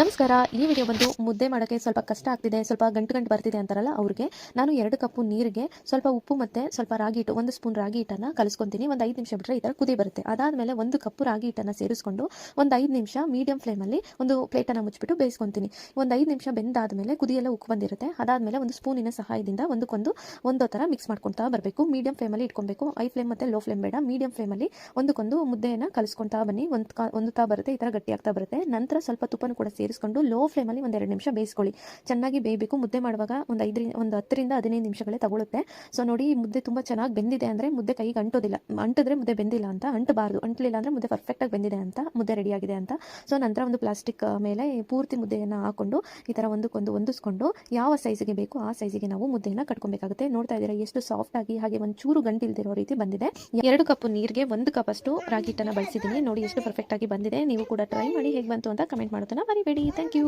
ನಮಸ್ಕಾರ, ಈ ವಿಡಿಯೋ ಬಂದು ಮುದ್ದೆ ಮಾಡೋಕ್ಕೆ ಸ್ವಲ್ಪ ಕಷ್ಟ ಆಗ್ತಿದೆ, ಸ್ವಲ್ಪ ಗಂಟು ಗಂಟು ಬರ್ತಿದೆ ಅಂತಾರಲ್ಲ ಅವ್ರಿಗೆ. ನಾನು ಎರಡು ಕಪ್ಪು ನೀರಿಗೆ, ಸ್ವಲ್ಪ ಉಪ್ಪು ಮತ್ತು ಸ್ವಲ್ಪ ರಾಗಿ ಹಿಟ್ಟು, ಒಂದು ಸ್ಪೂನ್ ರಾಗಿ ಹಿಟ್ಟನ್ನು ಕಲಿಸ್ಕೊತೀನಿ. ಒಂದು ಐದು ನಿಮಿಷ ಬಿಟ್ಟರೆ ಈ ಥರ ಕುದಿ ಬರುತ್ತೆ. ಅದಾದಮೇಲೆ ಒಂದು ಕಪ್ಪು ರಾಗಿ ಹಿಟ್ಟನ್ನು ಸೇರಿಸ್ಕೊಂಡು ಒಂದು ಐದು ನಿಮಿಷ ಮೀಡಿಯಂ ಫ್ಲೇಮಲ್ಲಿ ಒಂದು ಪ್ಲೇಟನ್ನು ಮುಚ್ಚಿಬಿಟ್ಟು ಬೇಯಿಸ್ಕೊತೀನಿ. ಒಂದು ಐದು ನಿಮಿಷ ಬೆಂದಾದಮೇಲೆ ಕುದಿಯೆಲ್ಲ ಉಕ್ಕು ಬಂದಿರುತ್ತೆ. ಅದಾದಮೇಲೆ ಒಂದು ಸ್ಪೂನಿನ ಸಹಾಯದಿಂದ ಒಂದಕ್ಕೊಂದು ಒಂದೋ ಥರ ಮಿಕ್ಸ್ ಮಾಡ್ಕೊತಾ ಬರಬೇಕು. ಮೀಡಿಯಂ ಫ್ಲೇಮಲ್ಲಿ ಇಟ್ಕೊಬೇಕು. ಐ ಫ್ಲೇಮ್ ಮತ್ತು ಲೋ ಫ್ಲೇಮ್ ಬೇಡ. ಮೀಡಿಯಂ ಫ್ಲೇಮಲ್ಲಿ ಒಂದಕ್ಕೊಂದು ಮುದ್ದೆಯನ್ನು ಕಲಿಸ್ಕೊತಾ ಬನ್ನಿ. ಒಂದು ಹೊಂದುತ್ತಾ ಬರುತ್ತೆ. ಈ ಥರ ಗಟ್ಟಿಯಾಗ್ತಾ ಬರುತ್ತೆ. ನಂತರ ಸ್ವಲ್ಪ ತುಪ್ಪನೂ ಕೂಡ ಸೇರಿಸ್ಕೊಂಡು ಲೋ ಫ್ಲೇಮಲ್ಲಿ ಒಂದು ಎರಡು ನಿಮಿಷ ಬೇಯಿಸ್ಕೊಳ್ಳಿ. ಚೆನ್ನಾಗಿ ಬೇಯಬೇಕು. ಮುದ್ದೆ ಮಾಡುವಾಗ ಒಂದು ಐದರಿಂದ ಒಂದು ಹತ್ತರಿಂದ ಹದಿನೈದು ನಿಮಿಷಗಳೇ ತಗೊಳುತ್ತೆ. ಸೊ ನೋಡಿ ಮುದ್ದೆ ತುಂಬ ಚೆನ್ನಾಗಿ ಬೆಂದಿದೆ ಅಂದರೆ ಮುದ್ದೆ ಕೈಗೆ ಅಂಟೋದಿಲ್ಲ. ಅಂಟಿದ್ರೆ ಮುದ್ದೆ ಬೆಂದಿಲ್ಲ ಅಂತ, ಅಂಟಬಾರ್ದು. ಅಂಟಲಿಲ್ಲ ಅಂದರೆ ಮುದ್ದೆ ಪರ್ಫೆಕ್ಟಾಗಿ ಬೆಂದಿದೆ ಅಂತ, ಮುದ್ದೆ ರೆಡಿಯಾಗಿದೆ ಅಂತ. ಸೊ ನಂತರ ಒಂದು ಪ್ಲಾಸ್ಟಿಕ್ ಮೇಲೆ ಪೂರ್ತಿ ಮುದ್ದೆಯನ್ನು ಹಾಕೊಂಡು ಈ ಥರ ಒಂದಕ್ಕೊಂದು ಹೊಂದಿಸ್ಕೊಂಡು ಯಾವ ಸೈಜಿಗೆ ಬೇಕು ಆ ಸೈಜಿಗೆ ನಾವು ಮುದ್ದೆಯನ್ನು ಕಟ್ಕೊಬೇಕಾಗುತ್ತೆ. ನೋಡ್ತಾ ಇದ್ದೀರಾ, ಎಷ್ಟು ಸಾಫ್ಟ್ ಆಗಿ ಹಾಗೆ ಒಂದು ಚೂರು ಗಂಟಿಲ್ದಿರೋ ರೀತಿ ಬಂದಿದೆ. ಎರಡು ಕಪ್ ನೀರಿಗೆ ಒಂದು ಕಪ್ ಅಷ್ಟು ರಾಗಿ ಹಿಟ್ಟನ್ನು ಬಳಸಿದ್ದೀನಿ. ನೋಡಿ, ಎಷ್ಟು ಪರ್ಫೆಕ್ಟ್ ಆಗಿ ಬಂದಿದೆ. ನೀವು ಕೂಡ ಟ್ರೈ ಮಾಡಿ ಹೇಗೆ ಬಂತು ಅಂತ ಕಮೆಂಟ್ ಮಾಡೋದನ್ನ ಮರಿಬೇಡಿ. Thank you